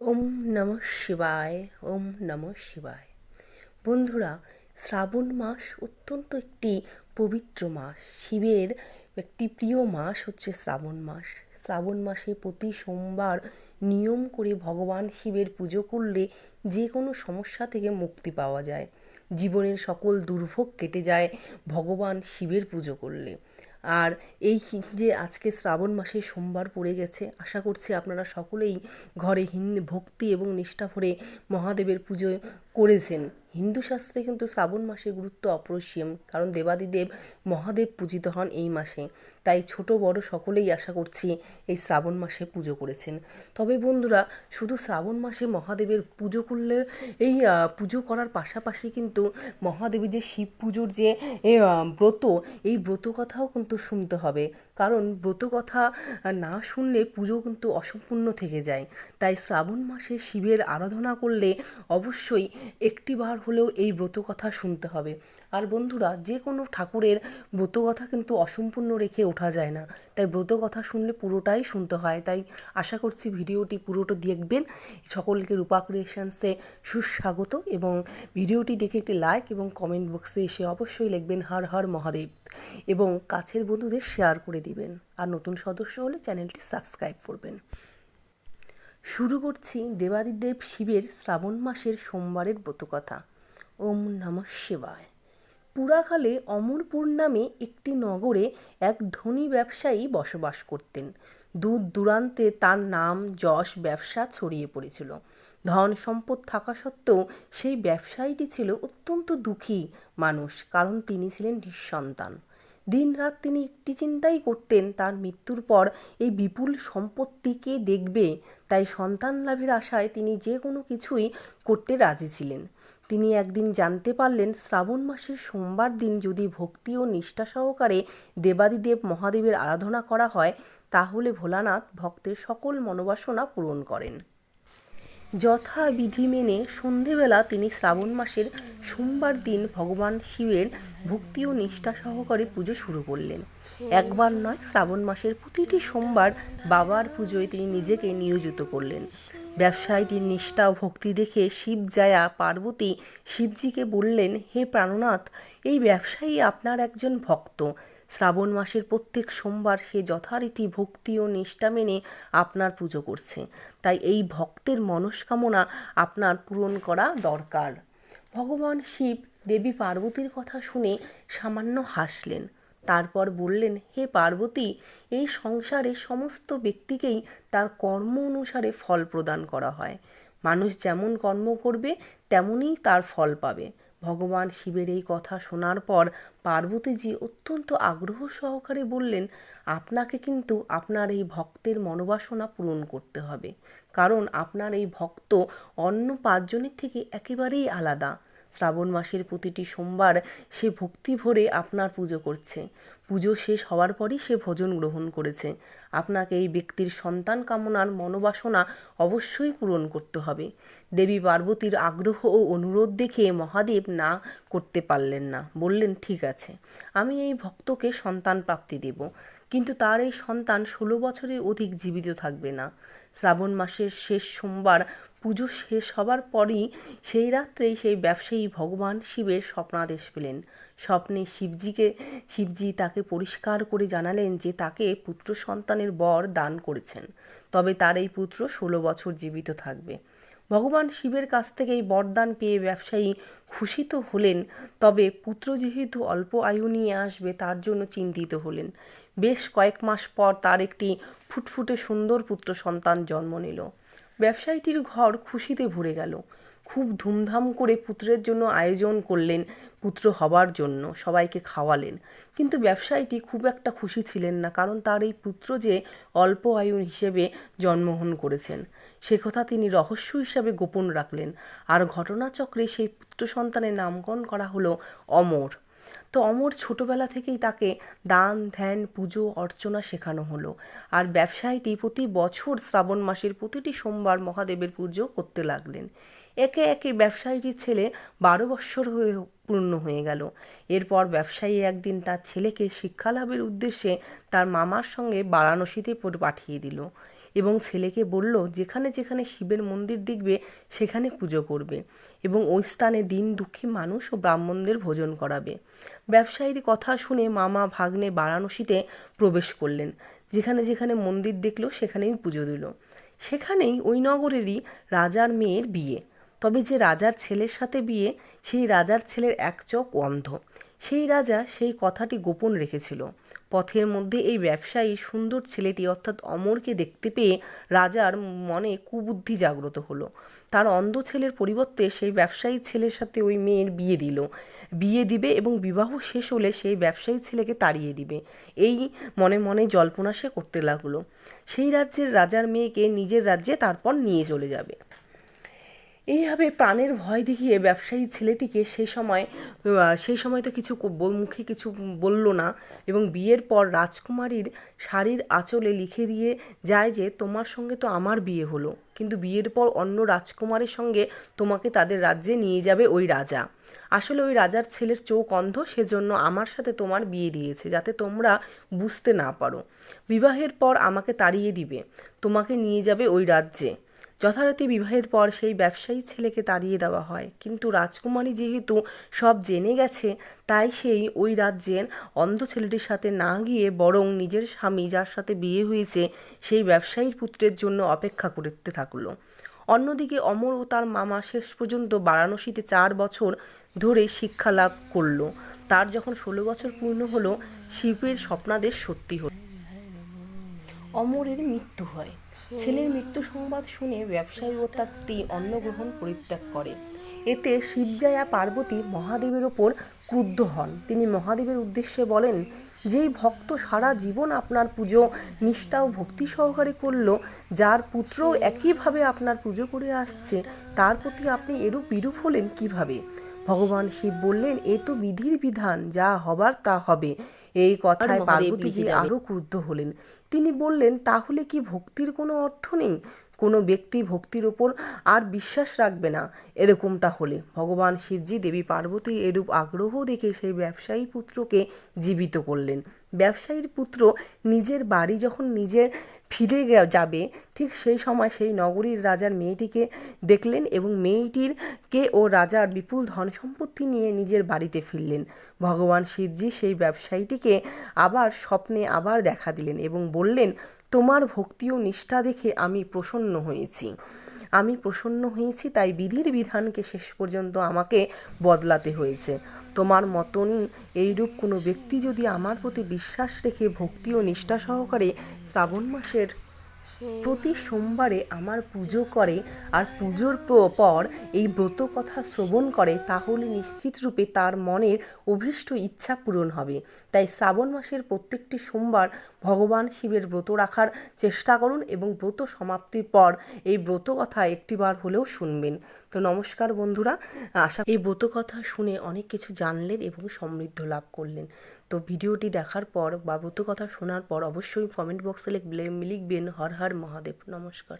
ওম নম শিবায়, ওম নম শিবায়। বন্ধুরা, শ্রাবণ মাস অত্যন্ত একটি পবিত্র মাস। শিবের একটি প্রিয় মাস হচ্ছে শ্রাবণ মাস। শ্রাবণ মাসে প্রতি সোমবার নিয়ম করে ভগবান শিবের পুজো করলে যে কোনো সমস্যা থেকে মুক্তি পাওয়া যায়। জীবনের সকল দুর্ভোগ কেটে যায় ভগবান শিবের পুজো করলে। আর এই যে আজকে শ্রাবণ মাসে সোমবার পড়ে গেছে, আশা করছি আপনারা সকলেই ঘরে হিন্দি ভক্তি এবং নিষ্ঠা ভরে মহাদেবের পুজো করেছেন। হিন্দু শাস্ত্রে কিন্তু শ্রাবণ মাসের গুরুত্ব অপরিসীম, কারণ দেবাদিদেব মহাদেব পূজিত হন এই মাসে। তাই ছোট, বড় সকলেই আশা করছি এই শ্রাবণ মাসে পুজো করেছেন। তবে বন্ধুরা, শুধু শ্রাবণ মাসে মহাদেবের পুজো করলে, এই পুজো করার পাশাপাশি কিন্তু মহাদেবের যে শিব পুজোর যে ব্রত, এই ব্রত কথাও কিন্তু শুনতে হবে। কারণ ব্রত কথা না শুনলে পুজো কিন্তু অসম্পূর্ণ থেকে যায়। তাই শ্রাবণ মাসে শিবের আরাধনা করলে অবশ্যই একটিবার হলেও এই ব্রত কথা শুনতে হবে। আর বন্ধুরা, যে কোনো ঠাকুরের ব্রত কথা কিন্তু অসম্পূর্ণ রেখে ওঠা যায় না। তাই ব্রত কথা শুনলে পুরোটাই শুনতে হয়। তাই আশা করছি ভিডিওটি পুরোটা দেখবেন। সকলকে রূপা ক্রিয়েশনসে সুস্বাগত এবং ভিডিওটি দেখে একটি লাইক এবং কমেন্ট বক্সে এসে অবশ্যই লিখবেন, হর হর মহাদেব। এবং কাছের বন্ধুদের শেয়ার করে দিবেন। আর নতুন সদস্য হলে চ্যানেলটি সাবস্ক্রাইব করবেন। শুরু করছি দেবাদিদেব শিবের শ্রাবণ মাসের সোমবারের ব্রতকথা। ওম নম শিবায়। পুরাকালে অমরপুর নামে একটি নগরে এক ধনী ব্যবসায়ী বসবাস করতেন। দূর দূরান্তে তার নাম যশ ব্যবসা ছড়িয়ে পড়েছিল। ধন সম্পদ থাকা সত্ত্বেও সেই ব্যবসায়ীটি ছিল অত্যন্ত দুঃখী মানুষ, কারণ তিনি ছিলেন নিঃসন্তান। দিন রাত তিনি একটি চিন্তাই করতেন, তার মৃত্যুর পর এই বিপুল সম্পত্তিকে দেখবে? তাই সন্তান লাভের আশায় তিনি যে কোনো কিছুই করতে রাজি ছিলেন। তিনি একদিন জানতে পারলেন, শ্রাবণ মাসের সোমবার দিন যদি ভক্তি ও নিষ্ঠা সহকারে দেবাদিদেব মহাদেবের আরাধনা করা হয়, তাহলে ভোলানাথ ভক্তের সকল মনোবাসনা পূরণ করেন। যথাবিধি মেনে সন্ধেবেলা তিনি শ্রাবণ মাসের সোমবার দিন ভগবান শিবের ভক্তি ও নিষ্ঠা সহকারে পুজো শুরু করলেন। একবার নয়, শ্রাবণ মাসের প্রতিটি সোমবার বাবার পুজোয় তিনি নিজেকে নিয়োজিত করলেন। ব্যবসায়ীটির নিষ্ঠা ও ভক্তি দেখে শিব জায়া পার্বতী শিবজিকে বললেন, হে প্রাণনাথ, এই ব্যবসায়ী আপনার একজন ভক্ত। শ্রাবণ মাসের প্রত্যেক সোমবার সে যথারীতি ভক্তি ও নিষ্ঠা মেনে আপনার পুজো করছে। তাই এই ভক্তের মনস্কামনা আপনার পূরণ করা দরকার। ভগবান শিব দেবী পার্বতীর কথা শুনে সামান্য হাসলেন। তারপর বললেন, হে পার্বতী, এই সংসারে সমস্ত ব্যক্তিকেই তার কর্ম অনুসারে ফল প্রদান করা হয়। মানুষ যেমন কর্ম করবে, তেমনই তার ফল পাবে। ভগবান শিবের এই কথা শোনার পর পার্বতীজি অত্যন্ত আগ্রহ সহকারে বললেন, আপনাকে কিন্তু আপনার এই ভক্তের মনোবাসনা পূরণ করতে হবে। কারণ আপনার এই ভক্ত অন্য পাঁচজনের থেকে একেবারেই আলাদা। শ্রাবণ মাসের প্রতিটি সোমবার সে ভক্তি ভরে আপনার পুজো করছে। পুজো শেষ হওয়ার পরই সে ভোজন গ্রহণ করেছে। আপনাকে এই ব্যক্তির সন্তান কামনার মনোবাসনা অবশ্যই পূরণ করতে হবে। দেবী পার্বতীর আগ্রহ ও অনুরোধ দেখে মহাদেব না করতে পারলেন না। বললেন, ঠিক আছে, আমি এই ভক্তকে সন্তান প্রাপ্তি দেব। কিন্তু তার এই সন্তান ষোলো বছরের অধিক জীবিত থাকবে না। শ্রাবণ মাসের শেষ সোমবার পুজো শেষ হবার পরই সেই রাত্রেই সেই ব্যবসায়ী ভগবান শিবের স্বপ্নাদেশ পেলেন। স্বপ্নে শিবজিকে, শিবজি তাকে পরিষ্কার করে জানালেন যে তাকে পুত্র সন্তানের বর দান করেছেন। তবে তার এই পুত্র ষোলো বছর জীবিত থাকবে। ভগবান শিবের কাছ থেকে এই বরদান পেয়ে ব্যবসায়ী খুশি তো হলেন। তবে পুত্র যেহেতু অল্প আয়ু নিয়ে আসবে, তার জন্য চিন্তিত হলেন। বেশ কয়েক মাস পর তার একটি ফুটফুটে সুন্দর পুত্র সন্তান জন্ম নিল। ব্যবসায়ীটির ঘর খুশিতে ভরে গেল। খুব ধুমধাম করে পুত্রের জন্য আয়োজন করলেন, পুত্র হবার জন্য সবাইকে খাওয়ালেন। কিন্তু ব্যবসায়ীটি খুব একটা খুশি ছিলেন না, কারণ তার এই পুত্র যে অল্প আয়ু হিসেবে জন্মগ্রহণ করেছেন, সে কথা তিনি রহস্য হিসাবে গোপন রাখলেন। আর ঘটনাচক্রে সেই পুত্র সন্তানের নামকরণ করা হলো অমর। তো অমর ছোটবেলা থেকেই তাকে দান, ধ্যান, পুজো, অর্চনা শেখানো হলো। আর ব্যবসায়ীটি প্রতি বছর শ্রাবণ মাসের প্রতিটি সোমবার মহাদেবের পুজো করতে লাগলেন। একে একে ব্যবসায়ীটির ছেলে বারো বৎসর হয়ে পূর্ণ হয়ে গেল। এরপর ব্যবসায়ী একদিন তার ছেলেকে শিক্ষালাভের উদ্দেশ্যে তার মামার সঙ্গে বারাণসীতে পাঠিয়ে দিল এবং ছেলেকে বলল, যেখানে যেখানে শিবের মন্দির দেখবে, সেখানে পুজো করবে। এবং ওই স্থানে দিন দুঃখী মানুষ ও ব্রাহ্মণদের ভোজন করাবে। ব্যবসায়ীর কথা শুনে মামা ভাগ্নে বারাণসীতে প্রবেশ করলেন। যেখানে যেখানে মন্দির দেখল, সেখানেই পুজো দিল। সেখানেই ওই নগরেরই রাজার মেয়ের বিয়ে। তবে যে রাজার ছেলের সাথে বিয়ে, সেই রাজার ছেলের এক চোখ অন্ধ। সেই রাজা সেই কথাটি গোপন রেখেছিল। পথের মধ্যে এই ব্যবসায়ী সুন্দর ছেলেটি অর্থাৎ অমরকে দেখতে পেয়ে রাজার মনে কুবুদ্ধি জাগ্রত হলো। তার অন্ধ ছেলের পরিবর্তে সেই ব্যবসায়ী ছেলের সাথে ওই মেয়ের বিয়ে দিল। বিয়ে দিবে এবং বিবাহ শেষ হলে সেই ব্যবসায়ী ছেলেকে তাড়িয়ে দিবে। এই মনে মনে জল্পনা সে করতে লাগল। সেই রাজ্যের রাজার মেয়েকে নিজের রাজ্যে তারপর নিয়ে চলে যাবে। এইভাবে প্রাণের ভয় দেখিয়ে ব্যবসায়ী ছেলেটিকে সেই সময় সেই সময় তো কিছু মুখে কিছু বলল না এবং বিয়ের পর রাজকুমারীর শাড়ির আঁচলে লিখে দিয়ে যায় যে, তোমার সঙ্গে তো আমার বিয়ে হলো। কিন্তু বিয়ের পর অন্য রাজকুমারের সঙ্গে তোমাকে তাদের রাজ্যে নিয়ে যাবে ওই রাজা। আসলে ওই রাজার ছেলের চোখ অন্ধ, সেজন্য আমার সাথে তোমার বিয়ে দিয়েছে, যাতে তোমরা বুঝতে না পারো। বিবাহের পর আমাকে তাড়িয়ে দিবে। তোমাকে নিয়ে যাবে ওই রাজ্যে। যথারীতি বিবাহের পর সেই ব্যবসায়ী ছেলেকে তাড়িয়ে দেওয়া হয়। কিন্তু রাজকুমারী যেহেতু সব জেনে গেছে, তাই সেই ওই রাজ্যের অন্ধ ছেলেটির সাথে না গিয়ে বরং নিজের স্বামী যার সাথে বিয়ে হয়েছে, সেই ব্যবসায়ীর পুত্রের জন্য অপেক্ষা করতে থাকল। অন্যদিকে অমর ও তার মামা শেষ পর্যন্ত বারাণসীতে চার বছর ধরে শিক্ষা লাভ করল। তার যখন ষোলো বছর পূর্ণ হলো, শিবের স্বপ্নাদেশ সত্যি হলো। অমরের মৃত্যু হয়। ছেলের মৃত্যু সংবাদ শুনে ব্যবসায়ী ও তার স্ত্রী অন্নগ্রহণ পরিত্যাগ করে। এতে শিবজায়া পার্বতী মহাদেবের ওপর ক্রুদ্ধ হন। তিনি মহাদেবের উদ্দেশ্যে বলেন, যেই ভক্ত সারা জীবন আপনার পুজো, নিষ্ঠা ও ভক্তি সহকারে করল, যার পুত্র একইভাবে আপনার পুজো করে আসছে, তার প্রতি আপনি এরূপ বিরূপ হলেন কীভাবে? ভগবান শিব বললেন এ তো বিধির বিধান যা হবার তা হবে। এই কথায় পার্বতীজি আরও ক্রুদ্ধ হলেন। তিনি বললেন তাহলে কি ভক্তির কোনো অর্থ নেই? কোনো ব্যক্তি ভক্তির ওপর আর বিশ্বাস রাখবে না। এরকমটা হলে ভগবান শিবজি দেবী পার্বতীর এরূপ আগ্রহ দেখে সেই ব্যবসায়ী পুত্রকে জীবিত করলেন। ব্যবসায়ীর পুত্র নিজের বাড়ি যখন নিজে ফিরে যাবে, ঠিক সেই সময় সেই নগরীর রাজার মেয়েটিকে দেখলেন এবং মেয়েটির কে ও রাজার বিপুল ধন সম্পত্তি নিয়ে নিজের বাড়িতে ফিরলেন। ভগবান শিবজি সেই ব্যবসায়ীটিকে আবার স্বপ্নে আবার দেখা দিলেন এবং বললেন তোমার ভক্তি ও নিষ্ঠা দেখে আমি প্রসন্ন হয়েছি। আমি প্রসন্ন হয়েছি, তাই বিধির বিধানকে শেষ পর্যন্ত আমাকে বদলাতে হয়েছে। তোমার মতনই এইরূপ কোনো ব্যক্তি যদি আমার প্রতি বিশ্বাস রেখে ভক্তি ও নিষ্ঠা সহকারে শ্রাবণ মাসের প্রতি সোমবারে আমার পুজো করে আর পুজোর পর এই ব্রত কথা শ্রবণ করে তাহলে নিশ্চিত রূপে তার মনের অভীষ্ট ইচ্ছা পূরণ হবে। তাই শ্রাবণ মাসের প্রত্যেকটি সোমবার ভগবান শিবের ব্রত রাখার চেষ্টা করুন এবং ব্রত সমাপ্তির পর এই ব্রত কথা একটিবার হলেও শুনবেন। তো নমস্কার বন্ধুরা, আশা এই ব্রত কথা শুনে অনেক কিছু জানলেন এবং সমৃদ্ধ লাভ করলেন। তো ভিডিওটি দেখার পর বা কথা শোনার পর অবশ্যই কমেন্ট বক্সে লিখবেন হর হর মহাদেব। নমস্কার।